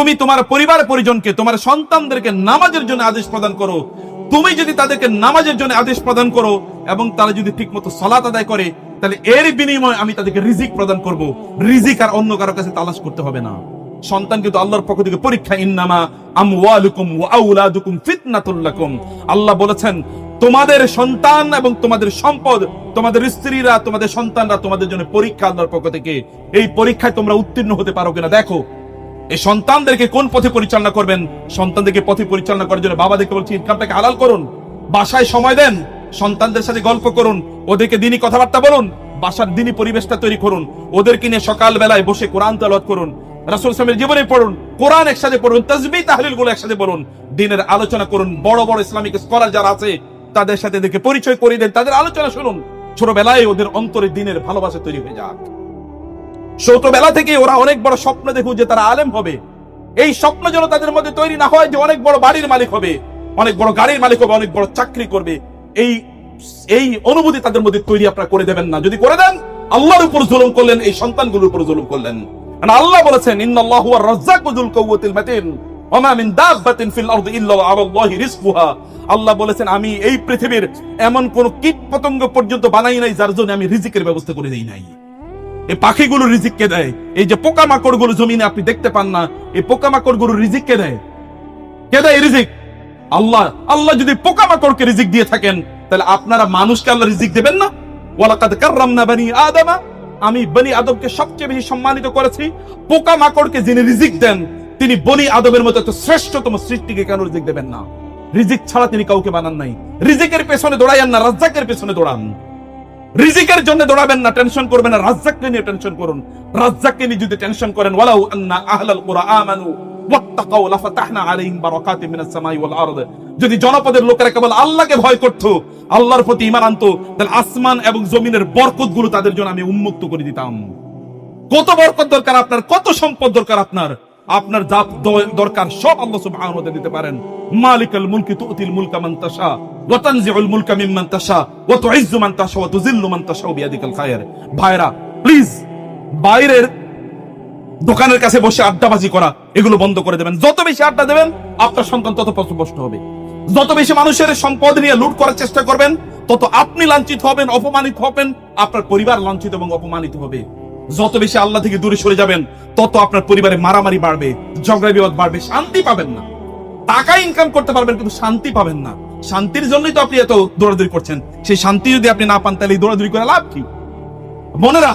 তুমি তোমার পরিবার পরিজনকে, তোমার সন্তানদেরকে নামাজের জন্য আদেশ প্রদান করো। তুমি যদি তাদেরকে নামাজের জন্য আদেশ প্রদান করো এবং তারা যদি ঠিক মতো সলাত আদায় করে, তাহলে এর বিনিময়ে আমি তাদেরকে রিজিক প্রদান করব। রিজিক আর অন্য কারও কাছে তালাশ করতে হবে না। সন্তান কিন্তু আল্লাহর পক্ষ থেকে পরীক্ষা, ইন্নামা আমওয়ালুকুম ওয়া আউলাদুকুম ফিতনাতুল আল্লাহ বলেছেন, তোমাদের সন্তান এবং তোমাদের সম্পদ, তোমাদের স্ত্রীরা, তোমাদের সন্তানরা তোমাদের জন্য পরীক্ষা আল্লাহর পক্ষ থেকে। এই পরীক্ষায় তোমরা উত্তীর্ণ হতে পারো কিনা, দেখো। এই সন্তানদেরকে কোন পথে পরিচালনা করবেন? সন্তানদেরকে পথে পরিচালনা করার জন্য বাবাদেরকে বলছি, ইনকামটাকে হালাল করুন। বাসায় সময় দেন, সন্তানদের সাথে গল্প করুন, ওদেরকে দিনই কথাবার্তা বলুন, বাসার দিনই পরিবেশটা তৈরি করুন, ওদেরকে নিয়ে সকাল বেলায় বসে কোরআন তালত করুন, রাসুল সামের জীবনে পড়ুন, কোরআন একসাথে পড়ুন তসবি তাহলিলগুলো একসাথে পড়ুন, দিনের আলোচনা করুন, বড় বড় ইসলামিক স্কলার যারা আছে, তাদের সাথে দেখে পরিচয় করিয়ে দেন, তাদের আলোচনা শুনুন। ছোটবেলায় ওদের অন্তরে দিনের ভালোবাসা তৈরি হয়ে যাক। ছোটবেলা থেকে ওরা অনেক বড় স্বপ্ন দেখুক যে তারা আলেম হবে। এই স্বপ্ন যেন তাদের মধ্যে তৈরি না হয় যে অনেক বড় বাড়ির মালিক হবে, অনেক বড় গাড়ির মালিক হবে, অনেক বড় চাকরি করবে। এই এই অনুভূতি তাদের মধ্যে তৈরি আপনারা করে দেবেন না। যদি করে দেন, আল্লাহর উপর জুলুম করলেন, এই সন্তানগুলোর উপর জুলুম করলেন। আল্লাহ বলেছেন, ইন্নাল্লাহু আর রাজ্জাকু যুল কুওয়াতিল মাতিন ওমা মিন দাব্বাতিন ফিল আরদি ইল্লা ওয়া আলাল্লাহি রিজকুহা। আল্লাহ বলেছেন, আমি এই পৃথিবীর এমন কোন কীট পতঙ্গ পর্যন্ত বানাই নাই, যার জন্য আমি রিজিকের ব্যবস্থা করে দেই নাই। এই পাখিগুলো রিজিক কে দেয়। এই যে পোকামাকড়গুলো জমিনে আপনি দেখতে পান না, এই পোকামাকড়গুলো রিজিক কে দেয় কে দেয় রিজিক? আল্লাহ। আল্লাহ যদি পোকামাকড়কে রিজিক দিয়ে থাকেন, তাহলে আপনারা মানুষকে আল্লাহ রিজিক দেবেন না? ওয়ালাকাদ বানি আদমা। আমি বনি আদমকে সবচেয়ে বেশি সম্মানিত করেছি। পোকামাকড়কে যিনি রিজিক দেন, তিনি বনি আদমের মতো শ্রেষ্ঠতম সৃষ্টিকে কেন রিজিক দেবেন না? রিজিক ছাড়া তিনি কাউকে বানান নাই। রিজিকের পেছনে দৌড়াইয়ান না, রাজ্জাকের পেছনে দৌড়ান। রিজিকের জন্য দৌড়াবেন না টেনশন করবেন না, রাজ্জাককে নিয়ে টেনশন করুন। রাজ্জাককে নিয়ে যদি টেনশন করেন, ওয়ালাউ আন্না আহলাল কুরআ আমানু, ওয়াত্তাকাউ লাফাতাহনা আলাইহিম বারাকাতিম মিনাস সামাই ওয়াল আরদ। যদি জনপদের লোকেরা কেবল আল্লাহকে ভয় করত, আল্লাহর প্রতি ঈমান আনতো, তাহলে আসমান এবং জমিনের বরকতগুলো তাদের জন্য আমি উন্মুক্ত করে দিতাম। কত বরকত দরকার আপনার, কত সম্পদ দরকার আপনার? আপনার যা দরকার সব আল্লাহ সুবহানাহু ওয়া দিতে পারেন। মালিকাল মুলকি তুতিল মুলকা মান তাশা, ওয়া তানজিউল মুলকা মিম্মান তাশা, ওয়া তুইজ্জু মান তাশা, ওয়া তুযিল্লু মান তাশা বিয়াদিকাল খায়র। ভাইরা প্লিজ বাইরের দোকানের কাছে বসে আড্ডাবাজি করা, এগুলো বন্ধ করে দেবেন। যত বেশি আড্ডা দেবেন, আপনার সন্তান তত পথভ্রষ্ট হবে। যত বেশি মানুষের সম্পদ নিয়ে লুট করার চেষ্টা করবেন, তত আপনি লাঞ্ছিত হবেন, অপমানিত হবেন, আপনার পরিবার লাঞ্ছিত এবং অপমানিত হবে। যত বেশি আল্লাহ থেকে দূরে সরে যাবেন, তত আপনার পরিবারে মারামারি বাড়বে, ঝগড়া বিবাদ বাড়বে, শান্তি পাবেন না। টাকা ইনকাম করতে পারবেন, কিন্তু শান্তি পাবেন না। শান্তির জন্যই তো আপনি এত দৌড়াদৌড়ি করছেন। সেই শান্তি যদি আপনি না পান, তাহলে দৌড়াদৌড়ি করে লাভ কি? বোনেরা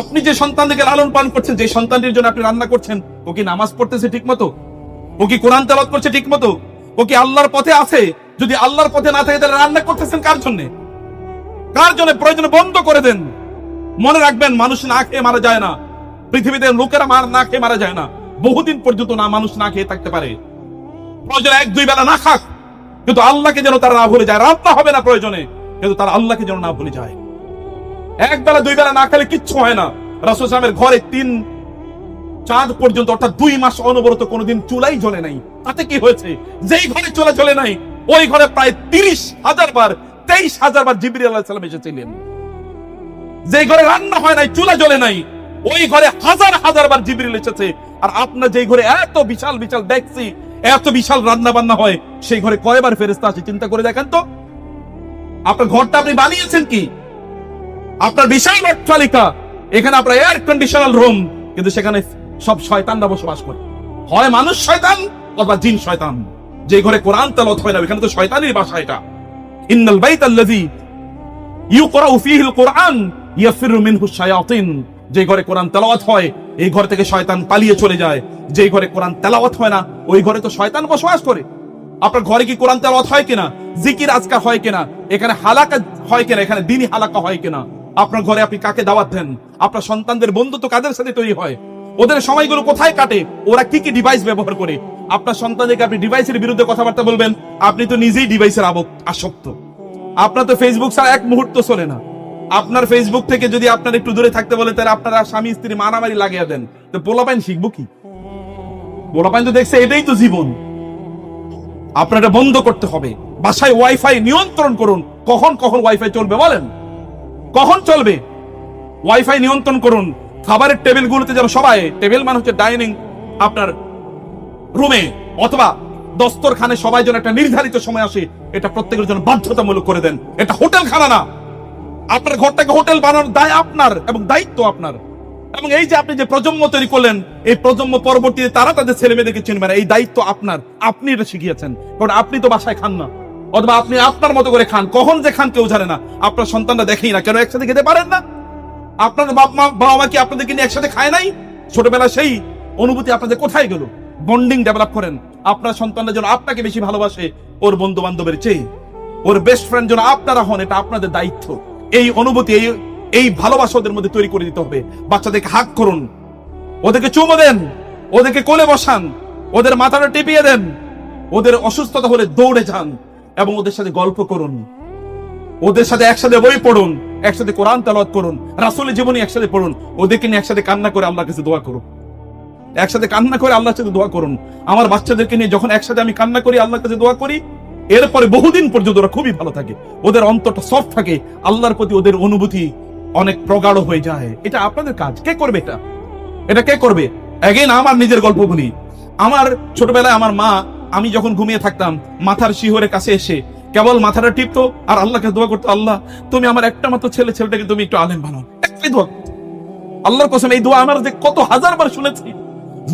আপনি যে সন্তানকে লালন পালন করছেন, যে সন্তানটির জন্য আপনি রান্না করছেন, ও কি নামাজ পড়তেছে ঠিক মতো ও কি কোরআন তেলাওয়াত করছে ঠিক মতো ও কি আল্লাহর পথে আছে? যদি আল্লাহর পথে না থাকে, তাহলে রান্না করতেছেন কার জন্য? কার জন্য? প্রয়োজনে বন্ধ করে দেন। মনে রাখবেন, মানুষ না খেয়ে মারা যায় না। পৃথিবীতে লোকেরা মার না খেয়ে মারা যায় না। বহুদিন পর্যন্ত না মানুষ না খেয়ে থাকতে পারে। প্রয়োজনে এক দুই বেলা না খাক। কিন্তু আল্লাহকে যেন তারা না ভুলে যায়। রান্না হবে না প্রয়োজনে, কিন্তু তারা আল্লাহকে যেন না ভুলে যায়। এক বেলা, দুই বেলা না খেলে কিচ্ছু হয় না। রাসূল সাহেবের ঘরে তিন চাঁদ পর্যন্ত, অর্থাৎ দুই মাস অনবরত কোনোদিন চুলাই জ্বলে নাই। তাতে কি হয়েছে? যেই ঘরে চুলা জ্বলে নাই, ওই ঘরে প্রায় তিরিশ হাজার বার, তেইশ হাজার বার জিবরি আল্লাহ সাল্লাম এসেছিলেন। যে ঘরে রান্না হয় নাই, চুলা জ্বলে নাই, ওই ঘরে হাজার হাজার বার জিবরিল এসেছে। আর আপনার যে ঘরে এত বিশাল বিশাল দেখছি, এত বিশাল রান্না বান্না হয়, সেই ঘরে কয়বার ফেরেস্তা আছে চিন্তা করে দেখেন তো। আপনার ঘরটা আপনি বানিয়েছেন কি? আপনার বিশাল অট্টালিকা, এখানে আপনার এয়ার কন্ডিশনাল রুম কিন্তু সেখানে সব শয়তানরা বসবাস করে। হয় মানুষ শয়তান, অথবা জিন শয়তান। যে ঘরে কোরআন তেলাওয়াত হয় না, এখানে তো শয়তানের বাসা এটা। ইন্নাল বাইত আল্লাযী ইউকরাউ ফীহিল কোরআন যে ঘরে কোরআন তেলাওয়াত হয়, এই ঘর থেকে শয়তান পালিয়ে চলে যায়। যে ঘরে কোরআন তেলাওয়াত হয় না, ওই ঘরে তো শয়তান বসবাস করে। আপনার ঘরে কি কোরআন তেলাওয়াত হয় কিনা? জিকির আজকার হয় কিনা? এখানে হালাকা হয় কিনা? এখানে দিনই হালাকা হয় কিনা? আপনার ঘরে আপনি কাকে দাওয়াত দেন? আপনার সন্তানদের বন্ধুত্ব কাদের সাথে তৈরি হয়? ওদের সময়গুলো কোথায় কাটে? ওরা কি কি ডিভাইস ব্যবহার করে? আপনার সন্তানদেরকে আপনি ডিভাইসের বিরুদ্ধে কথাবার্তা বলবেন, আপনি তো নিজেই ডিভাইসের আবক- আসক্ত। আপনার তো ফেসবুক ছাড়া এক মুহূর্ত চলে না। আপনার ফেসবুক থেকে যদি আপনার একটু দূরে থাকতে বলে, তাহলে আপনারা স্বামী স্ত্রী মারামারি লাগিয়ে দেন। তো পোলাপাইন শিখব কি? পোলাপাইন তো দেখছে, এটাই তো জীবন। আপনার বন্ধ করতে হবে। বাসায় ওয়াইফাই নিয়ন্ত্রণ করুন। কখন কখন ওয়াইফাই চলবে বলেন? কখন চলবে? ওয়াইফাই নিয়ন্ত্রণ করুন। খাবারের টেবিলগুলোতে যেন সবাই, টেবিল মানে হচ্ছে ডাইনিং, আপনার রুমে, অথবা দস্তরখানে সবাই যেন একটা নির্ধারিত সময় আসে, এটা প্রত্যেকের জন্য বাধ্যতামূলক করে দেন। এটা হোটেল খানা না। আপনার ঘরটাকে হোটেল বানানোর দায় আপনার এবং দায়িত্ব আপনার। এবং এই যে আপনি যে প্রজন্ম তৈরি করলেন, এই প্রজন্ম পরবর্তীতে তারা তাদের ছেলে মেয়েদেরকে চিনবে না। এই দায়িত্ব আপনার। আপনি এটা শিখিয়েছেন। কারণ আপনি তো বাসায় খান না। অথবা আপনি আপনার মতো করে খান। কখন যে খান কেউ জানে না। আপনার সন্তানরা দেখেই না। কেন একসাথে খেতে পারেন না? আপনার বাপ মা বাবা মা কি আপনাদেরকে নিয়ে একসাথে খায় নাই? ছোটবেলা সেই অনুভূতি আপনাদের কোথায় গেল? বন্ডিং ডেভেলপ করেন। আপনার সন্তানরা যেন আপনাকে বেশি ভালোবাসে, ওর বন্ধু বান্ধবের চেয়ে। ওর বেস্ট ফ্রেন্ড যেন আপনারা হন, এটা আপনাদের দায়িত্ব। এই অনুভূতি, এই এই ভালোবাসা ওদের মধ্যে তৈরি করে দিতে হবে। বাচ্চাদেরকে হাক করুন। ওদেরকে চুমো দেন। ওদেরকে কোলে বসান। ওদের মাথাটা টিপিয়ে দেন। ওদের অসুস্থতা হলে দৌড়ে যান এবং ওদের সাথে গল্প করুন। ওদের সাথে একসাথে বই পড়ুন, একসাথে কোরআন তালাত করুন, রাসূলের জীবনী একসাথে পড়ুন, ওদেরকে নিয়ে একসাথে কান্না করে আল্লাহর কাছে দোয়া করুন। একসাথে কান্না করে আল্লাহর সাথে দোয়া করুন। আমার বাচ্চাদেরকে নিয়ে যখন একসাথে আমি কান্না করি, আল্লাহর কাছে দোয়া করি এরপরে বহুদিন পর্যন্ত ওরা খুবই ভালো থাকে। ওদের অন্তরটা সফট থাকে। আল্লাহর প্রতি ওদের অনুভূতি অনেক প্রগাঢ় হয়ে যায়। এটা আপনাদের কাজ। কে করবে এটা? এটা কে করবে? এগেন আমার নিজের গল্প বলি। আমার ছোটবেলায় আমার মা, আমি যখন ঘুমিয়ে থাকতাম, মাথার শিহরের কাছে এসে কেবল মাথাটা টিপতো আর আল্লাহকে দোয়া করতো, আল্লাহ, তুমি আমার একটা মাত্র ছেলে, ছেলেটাকে তুমি একটু আলেম বানাও। একটাই দোয়া। আল্লাহর কসম, এই দোয়া আমার যে কত হাজার বার শুনেছি।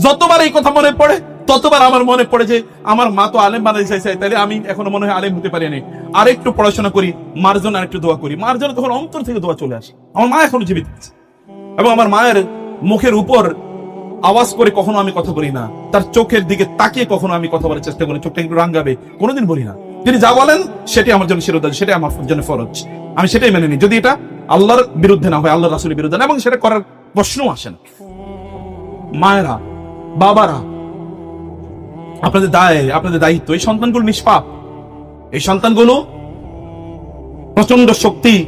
যতবার এই কথা মনে পড়ে ততবার আমার মনে পড়ে যে আমার মা তো আলেম বানাই চাইছে তাহলে আমি এখনও মনে হয় আলেম হতে পারি পারিনি আর একটু পড়াশোনা করি মার জন্য আরেকটু দোয়া করি। মার জন্য তখন অন্তর থেকে দোয়া চলে আসে। আমার মা এখনও জীবিত আছে। এবং আমার মায়ের মুখের উপর আওয়াজ করে কখনো আমি কথা বলি না। তার চোখের দিকে তাকিয়ে কখনো আমি কথা বলার চেষ্টা করি চোখটা একটু রাঙ্গাবে, কোনোদিন বলি না। তিনি যা বলেন, সেটাই আমার জন্য শিরোধার সেটাই আমার জন্য ফরজ। আমি সেটাই মেনে নিই। যদি এটা আল্লাহর বিরুদ্ধে না হয় আল্লাহ রাসুলের বিরুদ্ধে না এবং সেটা করার প্রশ্নও আসে না। মায়েরা, বাবারা আপনাদের দায়, আপনাদের দায়িত্ব, এই সন্তানগুলো নিষ্পাপ। এই সন্তানগুলো প্রচণ্ড শক্তি,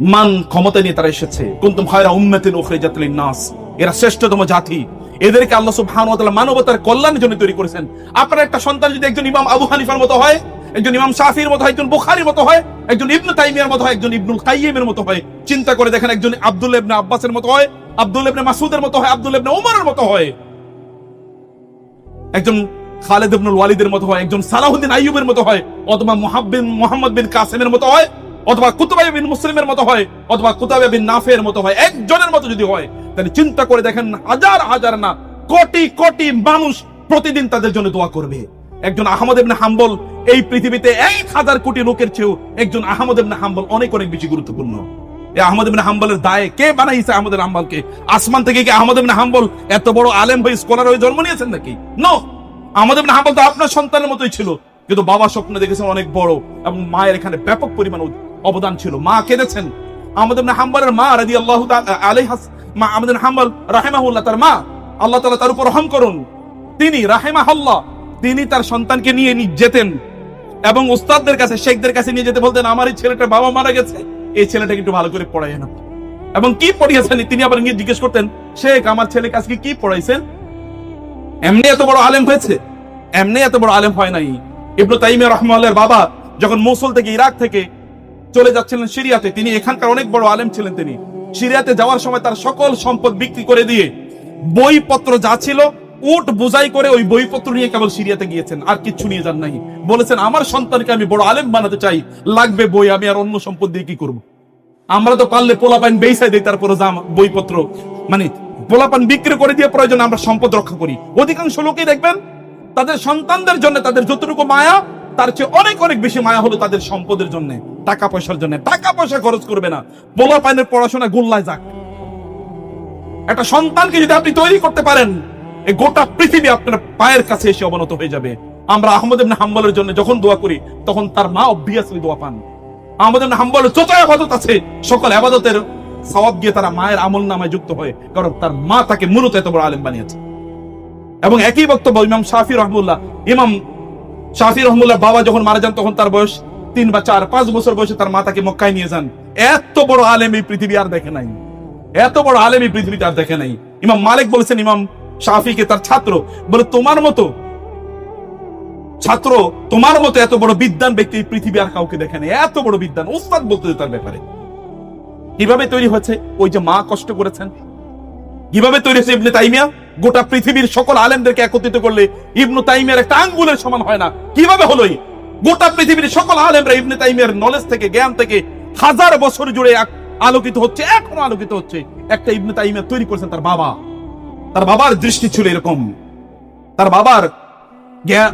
মান, ক্ষমতা নিয়ে তারা এসেছে। কুন্তুম খায়রা উম্মাতিন উখরিজাত লিন-নাস। এরা শ্রেষ্ঠতম জাতি। এদেরকে আল্লাহ সুবহানাহু ওয়া তাআলা মানবতার কল্যাণের জন্য তৈরি করেছেন। আপনার একটা সন্তান যদি একজন ইমাম আবু হানিফার মতো হয়, একজন ইমাম শাফির মতো হয়, একজন বুখারীর মতো হয়, একজন ইবনু তাইমিয়ার মতো হয়, একজন ইবনুল কাইয়িমের মতো হয়, চিন্তা করে দেখেন একজন আব্দুল ইবনে আব্বাসের মতো হয় আব্দুল ইবনে মাসুদের মতো হয় আব্দুল ইবনে ওমরের মতো হয়। একজন খালেদ ইবনুল ওয়ালিদের মতো হয়, একজন সালাহুদ্দিন আইয়ুবের মতো হয়, অথবা মুহাব্বিন মোহাম্মদ বিন কাসেমের মতো হয়, অথবা কুতুবাই বিন মুসলিমের মতো হয়, অথবা কুতাবে বিন নাফের মতো হয়, একজনের মতো যদি হয়, তাহলে চিন্তা করে দেখেন হাজার হাজার না, কোটি কোটি মানুষ প্রতিদিন তাদের জন্য দোয়া করবে। একজন আহমদ ইবনে হাম্বল, এই পৃথিবীতে এক হাজার কোটি লোকের চেয়েও একজন আহমদ ইবনে হাম্বল অনেক অনেক বেশি গুরুত্বপূর্ণ। আহমদ ইবনে হাম্বলের দায়ে কে বানাইছে আহমদ হাম্বলকে? আসমান থেকে কি আহমদ ইবনে হাম্বল এত বড় আলেম স্কলার হয়ে জন্ম নিয়েছেন নাকি? নো! আহমদ ইবনে হাম্বল তো আপনার সন্তানের মতোই ছিল, কিন্তু বাবা স্বপ্ন দেখেছেন অনেক বড় এবং মায়ের এখানে ব্যাপক পরিমাণ অবদান ছিল। মা কেঁদেছেন। আহমদ ইবনে হাম্বলের মা রাদিয়াল্লাহু তাআলা আলাইহা মা আহমদ হাম্বল রাহিমাহুল্লাহ তার মা। আল্লাহ তাআলা তার উপর রহম করুন। তিনি রাহিমাহুল্লাহ, তিনি তার সন্তানকে নিয়ে যেতেন এবং উস্তাদদের কাছে, শেখদের কাছে নিয়ে যেতে বলতেন, আমার এই ছেলেটার বাবা মারা গেছে। এই ছেলেটাকে একটু ভালো করে পড়াই না এবং কি পড়িয়েছেন? তিনি আবার গিয়ে জিজ্ঞেস করতেন, শেখ, আমার ছেলেকে আজকে কি পড়াইছেন? এমনি এত বড় আলেম হয়েছে? এমনি এত বড় আলেম হয় নাই। ইবনু তাইমিয়া রহমাল্লাহর বাবা যখন মৌসুল থেকে ইরাক থেকে চলে যাচ্ছিলেন সিরিয়াতে, তিনি এখানকার অনেক বড় আলেম ছিলেন তিনি। সিরিয়াতে যাওয়ার সময় তার সকল সম্পদ বিক্রি করে দিয়ে বইপত্র যা ছিল উট বোঝাই করে ওই বইপত্র নিয়ে কেবল সিরিয়াতে গিয়েছেন, আর কিচ্ছু নিয়ে যান নাই। বলেছেন, আমার সন্তানকে আমি বড় আলেম বানাতে চাই, লাগবে বই, আমি আর অন্য সম্পদ দিয়ে কি করব? আমরা তো পারলে পোলাপান বেসাই দিই, তারপরে জাম বইপত্র মানে পোলাপান বিক্রি করে দিয়ে প্রয়োজন, আমরা সম্পদ রক্ষা করি। অধিকাংশ লোকেই দেখবেন, তাদের সন্তানদের জন্য, তাদের যতটুকু মায়া, তার চেয়ে অনেক অনেক বেশি মায়া হলো তাদের সম্পদের জন্য। টাকা পয়সার জন্য। টাকা পয়সা খরচ করবে না। পোলাপানের পড়াশোনা গোল্লায় যাক। একটা সন্তানকে যদি আপনি তৈরি করতে পারেন এই গোটা পৃথিবী আপনার পায়ের কাছে এসে অবনত হয়ে যাবে। আমরা আহমদ ইবনে হাম্বলের জন্য যখন দোয়া করি, তখন তার মা অবভিয়াসলি দোয়া পান। আহমদ ইবনে হাম্বল যত আবাদত আছে, সকল আবাদতের সওয়াব গিয়ে তারা মায়ের আমল নামায় যুক্ত হয়, কারণ তার মা তাকে মূলত এত বড় আলেম বানিয়েছে। এবং একই বক্তব্য ইমাম শাফি রহমুল্লাহ, ইমাম শাফি রহমুল্লাহ বাবা যখন মারা যান, তখন তার বয়স তিন বা চার, পাঁচ বছর বয়সে তার মা তাকে মক্কায় নিয়ে যান। এত বড় আলেম এই পৃথিবী আর দেখে নাই। এত বড় আলেম এই পৃথিবীতে আর দেখে নাই। ইমাম মালিক বলেছেন, ইমাম শাফিকে তার ছাত্র বলে, তোমার মতো ছাত্র, তোমার মতো এত বড় বিদ্যান ব্যক্তি পৃথিবী আর কাউকে দেখে এত বড় বিদ্যান উস্তাদ বলতে তার ব্যাপারে। কীভাবে তৈরি হয়েছে? ওই যে মা কষ্ট করেছেন। কীভাবে তৈরি হয়েছে ইবনে তাইমিয়া? গোটা পৃথিবীর সকল আলেমদেরকে একত্রিত করলে ইবনু তাইমিয়ার একটা আঙ্গুলের সমান হয় না। কীভাবে হলোই গোটা পৃথিবীর সকল আলেমরা ইবনে তাইমিয়ার নলেজ থেকে, জ্ঞান থেকে হাজার বছর জুড়ে আলোকিত হচ্ছে, এখনও আলোকিত হচ্ছে। একটা ইবনে তাইমিয়া তৈরি করেছেন তার বাবা। তার বাবার দৃষ্টি ছিল এরকম। তার বাবার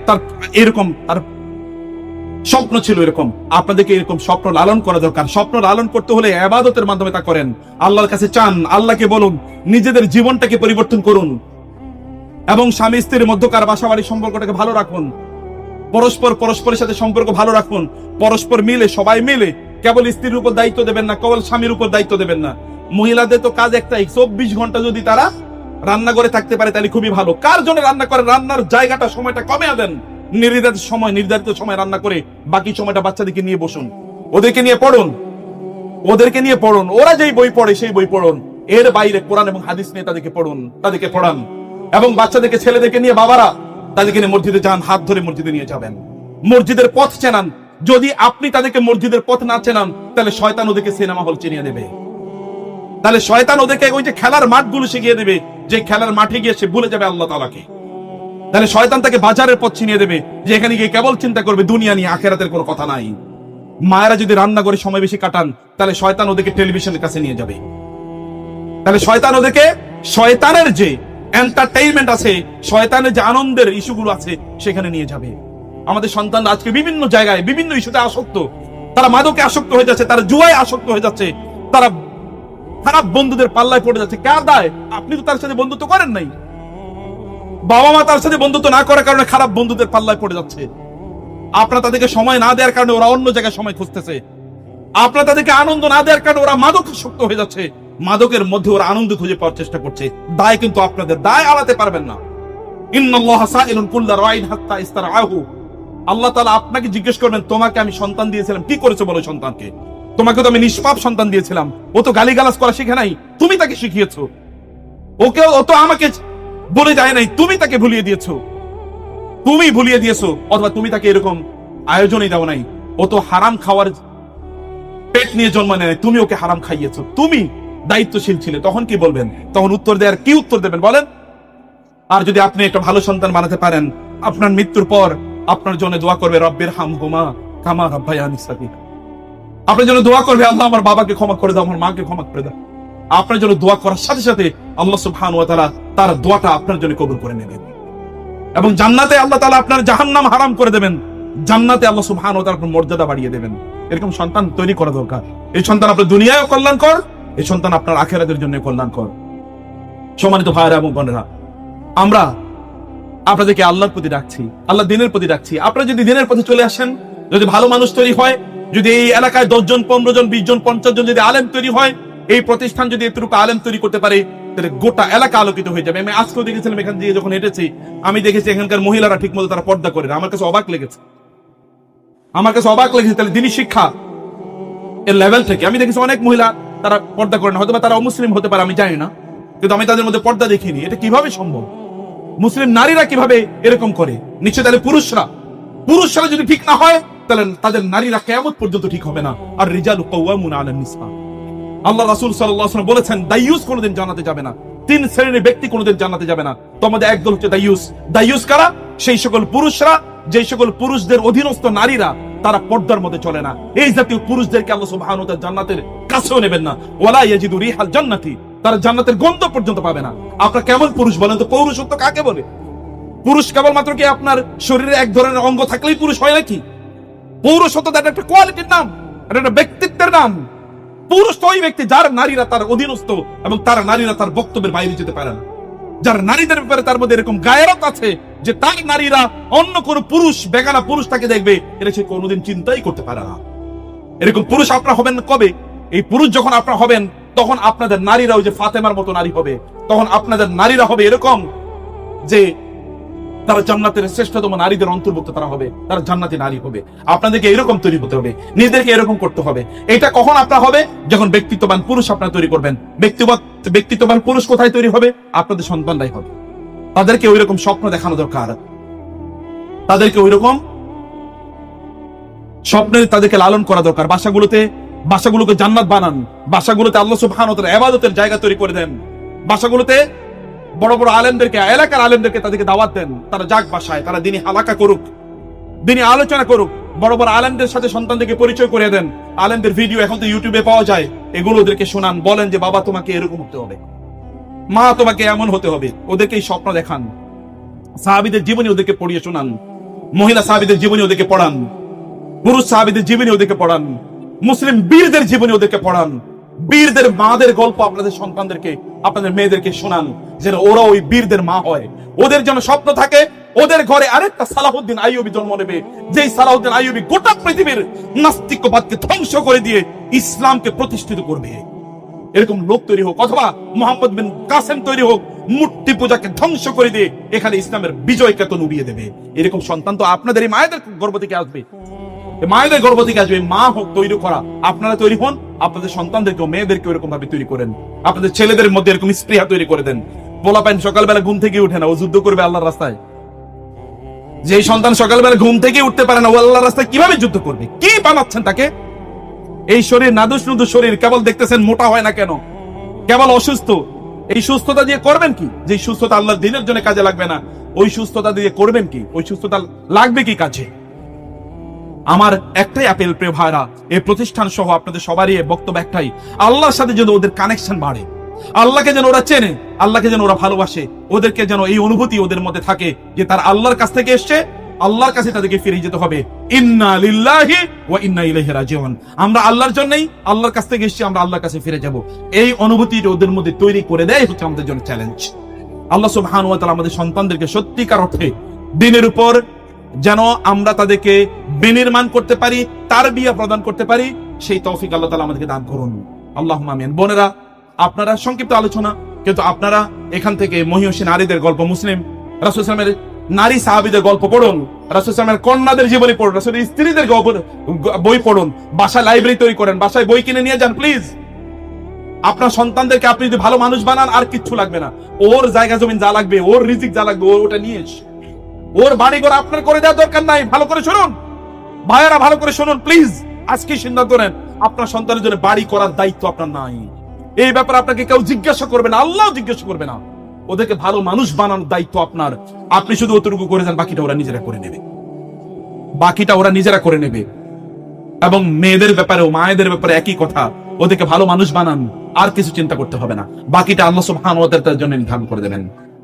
তার এরকম, তার স্বপ্ন ছিল এরকম। আপনাদেরকে এরকম স্বপ্ন লালন করা দরকার। স্বপ্ন লালন করতে হলে আবাদতের মাধ্যমে তা করেন। আল্লাহর কাছে চান, আল্লাহকে বলুন, নিজেদের জীবনটাকে পরিবর্তন করুন। এবং স্বামী স্ত্রীর মধ্যকার বাসাবাড়ির সম্পর্কটাকে ভালো রাখুন। পরস্পর পরস্পরের সাথে সম্পর্ক ভালো রাখুন। পরস্পর মিলে, সবাই মিলে, কেবল স্ত্রীর উপর দায়িত্ব দেবেন না, কেবল স্বামীর উপর দায়িত্ব দেবেন না। মহিলাদের তো কাজ একটাই, চব্বিশ ঘণ্টা যদি তারা রান্না করে থাকতে পারে তাহলে খুবই ভালো। কার জন্য রান্না করে? রান্নার জায়গাটা, সময়টা কমে দেন। নির্ধারিত সময় নির্ধারিত সময় রান্না করে বাকি সময়টা বাচ্চাদেরকে নিয়ে বসুন। ওদেরকে নিয়ে পড়ুন। ওদেরকে নিয়ে পড়ুন। ওরা যেই বই পড়ে, সেই বই পড়ুন। এর বাইরে কোরআন এবং হাদিস নিয়ে তাদেরকে পড়ুন, তাদেরকে পড়ান। এবং বাচ্চাদেরকে, ছেলেদেরকে নিয়ে বাবারা তাদেরকে নিয়ে মসজিদে যান, হাত ধরে মসজিদে নিয়ে যাবেন। মসজিদের পথ চেনান। যদি আপনি তাদেরকে মসজিদের পথ না চেনান, তাহলে শয়তান ওদেরকে সিনেমা হল চিনিয়ে দেবে। তাহলে শয়তান ওদেরকে ওই যে খেলার মাঠগুলো শিখিয়ে দেবে, যে খেলার মাঠে গিয়ে সে ভুলে যাবে আল্লাহ তালাকে তাহলে শয়তান তাকে বাজারের পথ চিনিয়ে দেবে, যে এখানে গিয়ে কেবল চিন্তা করবে, দুনিয়া নিয়ে আখেরাতের কোনো কথা নাই। মায়েরা যদি রান্না করে সময় বেশি কাটান, তাহলে শয়তান ওদেরকে টেলিভিশনের কাছে নিয়ে যাবে। তাহলে শয়তান ওদেরকে শয়তানের যে এন্টারটেইনমেন্ট আছে, শয়তানের যে আনন্দের ইস্যুগুলো আছে, সেখানে নিয়ে যাবে। আমাদের সন্তান আজকে বিভিন্ন জায়গায়, বিভিন্ন ইস্যুতে আসক্ত। তারা মাদকে আসক্ত হয়ে যাচ্ছে, তারা জুয়ায় আসক্ত হয়ে যাচ্ছে, তারা খারাপ বন্ধুদের পাল্লায় পড়ে যাচ্ছে। কার দায়? আপনি তো তার সাথে বন্ধুত্ব করেন নাই। বাবা মা তার সাথে বন্ধুত্ব না করার কারণে খারাপ বন্ধুদের পাল্লায় পড়ে যাচ্ছে। আপনার তাদেরকে সময় না দেওয়ার কারণে ওরা অন্য জায়গায় সময় খুঁজতেছে। আপনার তাদেরকে আনন্দ না দেওয়ার কারণে ওরা মাদক শক্ত হয়ে যাচ্ছে। মাদকের মধ্যে ওরা আনন্দ খুঁজে পাওয়ার চেষ্টা করছে। দায় কিন্তু আপনাদের। দায় আলাতে পারবেন না। আল্লাহ তালা আপনাকে জিজ্ঞেস করবেন, তোমাকে আমি সন্তান দিয়েছিলাম। কি করেছ বলো সন্তানকে? তোমাকে তো আমি নিষ্পাপ সন্তান দিয়েছিলাম। ও তো গালিগালাজ করা শিখে নাই। তুমি তাকে শিখিয়েছো। ওকে ও তো আমাকে বলে যায় নাই, তুমি তাকে ভুলিয়ে দিয়েছ। তুমি ভুলিয়ে দিয়েছ, অথবা তুমি তাকে এরকম আয়োজনই দাও নাই। ও তো হারাম খাওয়ার পেট নিয়ে জন্ম নেয় তুমি ওকে হারাম খাইয়েছো। তুমি দায়িত্বশীল ছিলে, তখন কি বলবেন? তখন উত্তর দেওয়ার কি উত্তর দেবেন বলেন? আর যদি আপনি একটা ভালো সন্তান বানাতে পারেন, আপনার মৃত্যুর পর আপনার জন্য দোয়া করবে রব্বের হাম হুমা কামা রাব্বায়ানি সাগীর আপনার জন্য দোয়া করবে আল্লাহ, আমার বাবাকে ক্ষমা করে দাও, আমার মাকে ক্ষমা করে দাও। আপনার জন্য দোয়া করার সাথে সাথে আল্লাহ সুবহানাহু ওয়া তাআলা তার দোয়াটা আপনার জন্য কবুল করে নেবেন। এবং জান্নাতে আল্লাহ তাআলা আপনার জাহান্নাম হারাম করে দেবেন। জান্নাতে আল্লাহ সুবহানাহু ওয়া তাআলা আপনার মর্যাদা বাড়িয়ে দেবেন। এরকম সন্তান তৈরি করা দরকার। এই সন্তান আপনার দুনিয়ায়ও কল্যাণকর, এই সন্তান আপনার আখেরাতের জন্য কল্যাণকর। সম্মানিত ভাইয়েরা এবং বোনেরা, আমরা আপনাদেরকে আল্লাহর প্রতি ডাকছি আল্লাহ দিনের প্রতি ডাকছি। আপনারা যদি দিনের পথে চলে আসেন, যদি ভালো মানুষ তৈরি হয় যদি এই এলাকায় দশ জন পনেরো জন বিশ জন পঞ্চাশ জন যদি আলেম তৈরি হয়, এই প্রতিষ্ঠান যদি এতটুকু আলেম তৈরি করতে পারে, তাহলে গোটা এলাকা আলোকিত হয়ে যাবে। আমি আজকেও দেখেছিলাম এখান দিয়ে যখন হেঁটেছি, আমি দেখেছি এখানকার মহিলারা ঠিক মতো তারা পর্দা করে না। আমার কাছে অবাক লেগেছে। আমার কাছে অবাক লেগেছে, তাহলে দিনী শিক্ষা এর লেভেল থেকে। আমি দেখেছি অনেক মহিলা তারা পর্দা করে না হয়তো তারা অমুসলিম হতে পারে, আমি জানি না। কিন্তু আমি তাদের মধ্যে পর্দা দেখিনি এটা কীভাবে সম্ভব? মুসলিম নারীরা কীভাবে এরকম করে? নিশ্চয় তাহলে পুরুষরা পুরুষরা যদি ঠিক না হয় তাহলে তাদের নারীরা কেমন পর্যন্ত ঠিক হবে না। আর রিজাল কওয়ামুনা আলান নিসা। আল্লাহ রাসূল ওয়াসাল্লাম বলেছেন, দাইয়ুস কোনোদিন জান্নাতে যাবে না। তিন শ্রেণির ব্যক্তি কোনোদিন জান্নাতে যাবে না। তোমাদের একদল হচ্ছে দাইয়ুস। দাইয়ুস কারা? সেই সকল পুরুষরা যে সকল পুরুষদের অধীনস্থ নারীরা, তারা পর্দার মধ্যে চলে না। এই জাতীয় পুরুষদেরকে আল্লাহ সুবহানাহু ওয়া জান্নাতের কাছেও নেবেন না। ওয়ালা ইয়াজিদু রিহাল জান্নাতি। তারা জান্নাতের গন্ধ পর্যন্ত পাবে না। আপনারা কেমন পুরুষ বলেন তো? পৌরুষত্ব কাকে বলে? পুরুষ কেবলমাত্র কি আপনার শরীরে এক ধরনের অঙ্গ থাকলেই পুরুষ হয় নাকি? পৌরসত্ব এটা একটা কোয়ালিটির নাম একটা ব্যক্তিত্বের নাম। পুরুষ তো ওই ব্যক্তি যার নারীরা তার অধীনস্থ এবং তার নারীরা তার বক্তব্যের বাইরে যেতে পারে না। যার নারীদের ব্যাপারে তার মধ্যে এরকম গায়রত আছে যে তার নারীরা অন্য কোন পুরুষ, বেগানা পুরুষ তাকে দেখবে, এটা সে কোনোদিন চিন্তাই করতে পারে না। এরকম পুরুষ আপনারা হবেন কবে? এই পুরুষ যখন আপনারা হবেন, তখন আপনাদের নারীরা ওই যে ফাতেমার মতো নারী হবে, তখন আপনাদের নারীরা হবে এরকম যে তারা জান্নাতের শ্রেষ্ঠতম নারীদের অন্তর্ভুক্ত তারা হবে, তারা জান্নাতি নারী হবে। আপনাদেরকে এরকম তৈরি হতে হবে, নিজেদেরকে এরকম করতে হবে। এটা কখন আপনার হবে? যখন ব্যক্তিত্ববান পুরুষ আপনারা তৈরি করবেন। ব্যক্তিগত ব্যক্তিত্ববান পুরুষ কোথায় তৈরি হবে? আপনাদের সন্তানরাই হবে। তাদেরকে ওই রকম স্বপ্ন দেখানো দরকার। তাদেরকে ওই রকম স্বপ্নের তাদেরকে লালন করা দরকার। বাসাগুলোতে, বাসাগুলোকে জান্নাত বানান। বাসাগুলোতে আল্লাহ তাআলা ইবাদতের জায়গা তৈরি করে দেন। বাসাগুলোতে বড় বড় আলেমদেরকে, এলাকার আলেমদেরকে তাদেরকে দাওয়াত দেন। তারা যাক বাসায়, তারা দিনই হালাকা করুক, দিনই আলোচনা করুক, বড় বড় আলেমদের সাথে সন্তানদেরকে পরিচয় করে দেন। আলেমদের ভিডিও এখন তো ইউটিউবে পাওয়া যায়, এগুলো ওদেরকে শোনান, বলেন যে, বাবা, তোমাকে এরকম হতে হবে। মা, তোমাকে এমন হতে হবে। ওদেরকে এই স্বপ্ন দেখান। সাহাবিদের জীবনী ওদেরকে পড়িয়ে শোনান। মহিলা সাহাবিদের জীবনী ওদেরকে পড়ান। পুরুষ সাহাবিদের জীবনী ওদেরকে পড়ান। মুসলিম বীরদের জীবনী ওদেরকে পড়ান। বীরদের, মাদের গল্প আপনাদের সন্তানদেরকে আপনাদের মেয়েদেরকে শোনান, যেন ওরা ওই বীরদের মা হয়। ওদের যেন স্বপ্ন থাকে, ওদের ঘরে আরেকটা সালাহুদ্দিন আইয়ুবী জন্ম নেবে। যেই সালাহুদ্দিন আইয়ুবী গোটা পৃথিবীর নাস্তিকবাদকে ধ্বংস করে দিয়ে ইসলামকে প্রতিষ্ঠিত করবে। এরকম লোক তৈরি হোক, অথবা মোহাম্মদ বিন কাসেম তৈরি হোক, মূর্তি পূজাকে ধ্বংস করে দিয়ে এখানে ইসলামের বিজয় কেতন উবিয়ে দেবে। এরকম সন্তান তো আপনাদের এই মায়েদের গর্ভ থেকে আসবে। মায়েদের গর্ভ থেকে আসবে মা হোক তৈরি করা। আপনারা তৈরি হন, আপনাদের সন্তানদেরকে মেয়েদেরকে এরকম ভাবে তৈরি করেন। আপনাদের ছেলেদের মধ্যে এরকম স্পৃহা তৈরি করে দেন। পোলা পাইন সকালবেলা ঘুম থেকে উঠে না, ও যুদ্ধ করবে আল্লাহর রাস্তায়। যে সন্তান সকালবেলা ঘুম থেকে উঠতে পারে না, ও আল্লাহর রাস্তায় কীভাবে যুদ্ধ করবে? কি বানাচ্ছেন তাকে? এই শরীর নাদুস নুদুস শরীর, কেবল দেখতেছেন মোটা হয় না কেন? কেবল অসুস্থ। এই সুস্থতা দিয়ে করবেন কি? যে সুস্থতা আল্লাহর দিনের জন্য কাজে লাগবে না, ওই সুস্থতা দিয়ে করবেন কি? ওই সুস্থতা লাগবে কি কাজে? আমার একটাই অ্যাপেল প্রিয় ভাইরা এই প্রতিষ্ঠান সহ আপনাদের সবারই বক্তব্য একটাই। আল্লাহর সাথে যেন ওদের কানেকশন বাড়ে। আল্লাহকে যেন ওরা চেনে, আল্লাহকে যেন ওরা ভালোবাসে, ওদেরকে যেন এই অনুভূতি ওদের মধ্যে থাকে যে তার আল্লাহর কাছ থেকে এসছে, আল্লাহর কাছে তাদেরকে ফিরে যেতে হবে। ইন্না লিল্লাহি ওয়া ইন্না ইলাইহি রাজিউন। আমরা আল্লাহর জন্যই আল্লাহর কাছ থেকে এসেছি, আমরা আল্লাহর কাছে ফিরে যাব। এই অনুভূতিটা ওদের মধ্যে তৈরি করে দেয় হচ্ছে আমাদের জন্য চ্যালেঞ্জ আল্লাহ সুবহানাহু ওয়া তাআলা আমাদের সন্তানদেরকে সত্যিকার অর্থে দিনের উপর যেন আমরা তাদেরকে বিনির্মাণ করতে পারি তার বিয়া প্রদান করতে পারি, সেই তৌফিক আল্লাহ তাআলা আমাদেরকে দান করুন। আল্লাহ আমিন। বোনেরা, আপনারা সংক্ষিপ্ত আলোচনা, কিন্তু আপনারা এখান থেকে মহিষী নারীদের গল্প, মুসলিম, রাসূল সাল্লামের নারী সাহাবীদের গল্প পড়ুন, রাসূল সাল্লামের কন্যাদের জীবনী পড়ুন রাসূলের স্ত্রীদের বই পড়ুন, বাসায় লাইব্রেরি তৈরি করেন, বাসায় বই কিনে নিয়ে যান, প্লিজ। আপনার সন্তানদেরকে আপনি যদি ভালো মানুষ বানান, আর কিচ্ছু লাগবে না। ওর জায়গা জমিন যা লাগবে, ওর রিজিক যা লাগবে ওটা নিয়ে এস। ওর বাড়ি ঘর আপনার করে দেওয়ার দরকার নাই। ভালো করে শুনুন। ভাইয়েরা, ভালো করে শুনুন প্লিজ আজকে সিদ্ধান্ত নেন, আপনার সন্তানের জন্য বাড়ি করার দায়িত্ব আপনার নাই। এই ব্যাপারে আপনাকে কেউ জিজ্ঞাসা করবে না আল্লাহ জিজ্ঞাসা করবে না। ওদেরকে ভালো মানুষ বানানোর দায়িত্ব আপনার। আপনি শুধু অতটুকু করে যান বাকিটা ওরা নিজেরা করে নেবে। বাকিটা ওরা নিজেরা করে নেবে। এবং মেয়েদের ব্যাপারেও মায়েদের ব্যাপারে একই কথা, ওদেরকে ভালো মানুষ বানান, আর কিছু চিন্তা করতে হবে না। বাকিটা আল্লাহ সুবহানাহু ওয়া তাআলার জন্য নির্ধারণ করে দেবেন।